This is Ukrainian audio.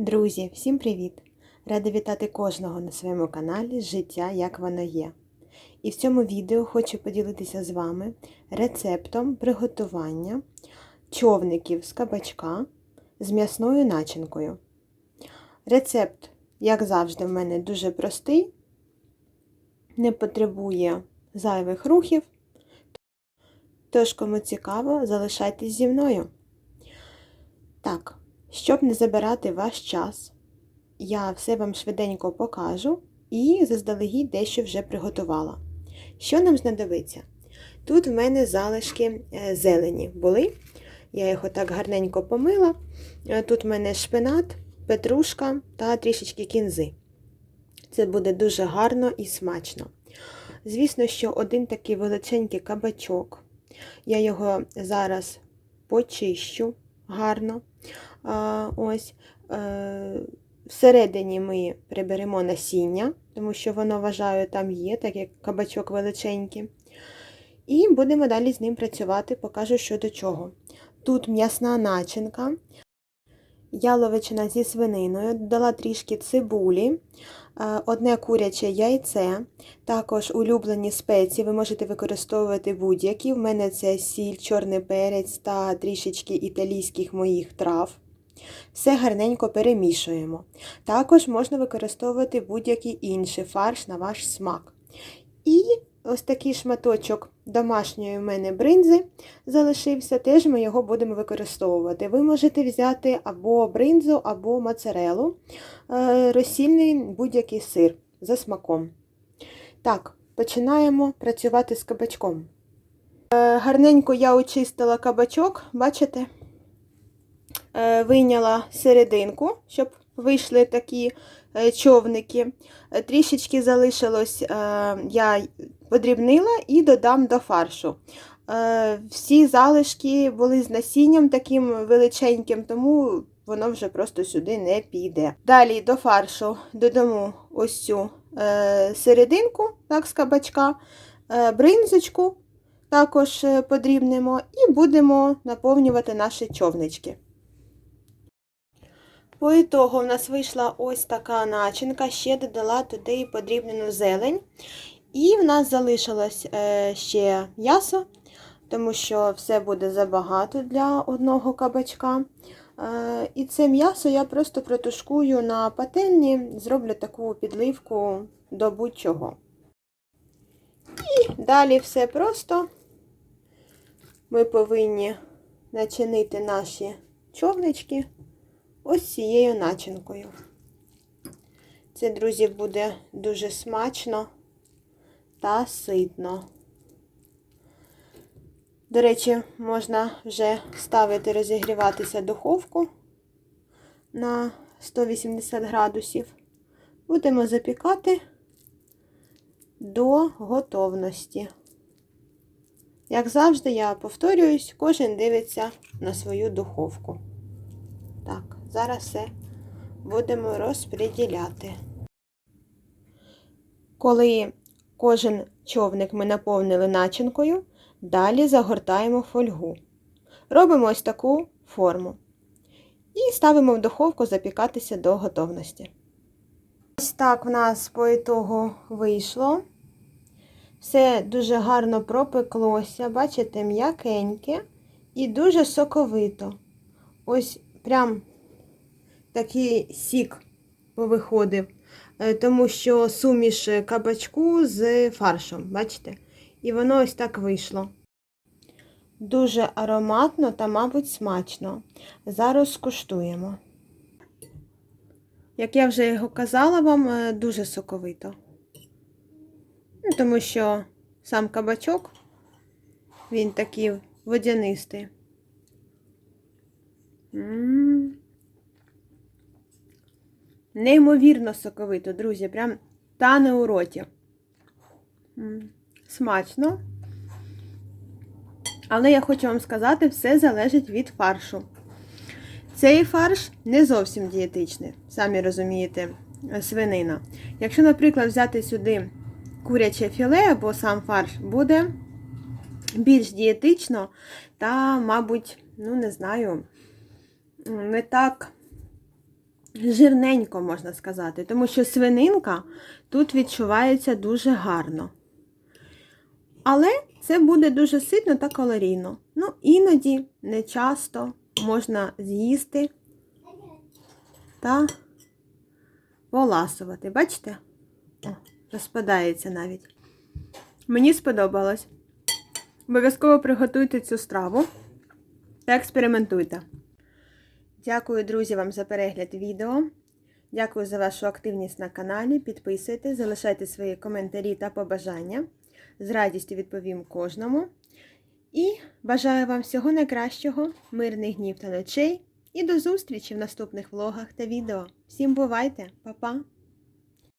Друзі, всім привіт! Рада вітати кожного на своєму каналі Життя як воно є. І в цьому відео хочу поділитися з вами рецептом приготування човників з кабачка з м'ясною начинкою. Рецепт, як завжди, в мене дуже простий, не потребує зайвих рухів. Тож, кому цікаво, залишайтесь зі мною. Так, щоб не забирати ваш час, я все вам швиденько покажу і заздалегідь дещо вже приготувала. Що нам знадобиться? Тут в мене залишки е, зелені були. Я їх отак гарненько помила. Е, Тут в мене шпинат, петрушка та трішечки кінзи. Це буде дуже гарно і смачно. Звісно, що один такий величенький кабачок. Я його зараз почищу гарно. Ось. Е, Всередині ми приберемо насіння, тому що воно, вважаю, там є, так як кабачок величенький. І будемо далі з ним працювати, покажу, що до чого. Тут м'ясна начинка, яловичина зі свининою, додала трішки цибулі, е, одне куряче яйце, також улюблені спеції, ви можете використовувати будь-які. В мене це сіль, чорний перець та трішечки італійських моїх трав. Все гарненько перемішуємо. Також можна використовувати будь-який інший фарш на ваш смак. І ось такий шматочок домашньої в мене бринзи залишився, теж ми його будемо використовувати. Ви можете взяти або бринзу, або моцарелу, е, розсільний будь-який сир за смаком. Так, починаємо працювати з кабачком. Е, Гарненько я очистила кабачок, бачите? Е, вийняла серединку, щоб вийшли такі е, човники. Е, Трішечки залишилось, я подрібнила і додам до фаршу. Всі залишки були з насінням таким величеньким, тому воно вже просто сюди не піде. Далі до фаршу додамо ось цю серединку так, з кабачка, бринзочку також подрібнемо і будемо наповнювати наші човнички. По ітогу в нас вийшла ось така начинка, ще додала туди подрібнену зелень. І в нас залишилось е, ще м'ясо, тому що все буде забагато для одного кабачка. Е, і це м'ясо я просто протушкую на пательні, зроблю таку підливку до будь-чого. І далі все просто ми повинні начинити наші човнички ось цією начинкою. Це, друзі, буде дуже смачно та ситно. До речі, можна вже ставити розігріватися духовку на 180 градусів. Будемо запікати до готовності. Як завжди, я повторююсь, кожен дивиться на свою духовку. Так. Зараз все будемо розподіляти. Коли кожен човник ми наповнили начинкою, далі загортаємо фольгу. Робимо ось таку форму. І ставимо в духовку запікатися до готовності. Ось так в нас по ітогу вийшло. Все дуже гарно пропеклося, бачите, м'якеньке і дуже соковито. Ось прям такий сік повиходив, е, тому що суміш кабачку з фаршем, бачите? І воно ось так вийшло. Дуже ароматно та, мабуть, смачно. Зараз скуштуємо. Як я вже його казала вам, е, дуже соковито. Ну, Тому що сам кабачок, він такий водянистий. -м. Неймовірно соковито, друзі, прям тане у роті. Смачно. Але я хочу вам сказати, все залежить від фаршу. Цей фарш не зовсім дієтичний, самі розумієте, свинина. Якщо, наприклад, взяти сюди куряче філе або сам фарш, буде більш дієтично та, мабуть, ну, не знаю, не так жирненько, можна сказати, тому що свининка тут відчувається дуже гарно. Але це буде дуже ситно та калорійно. Ну, іноді, не часто можна з'їсти та поласувати. Бачите? Розпадається навіть. Мені сподобалось. Обов'язково приготуйте цю страву та експериментуйте. Дякую, друзі, вам за перегляд відео. Дякую за вашу активність на каналі. Підписуйтесь, залишайте свої коментарі та побажання. З радістю відповім кожному. І бажаю вам всього найкращого, мирних днів та ночей. І до зустрічі в наступних влогах та відео. Всім бувайте, Па-па!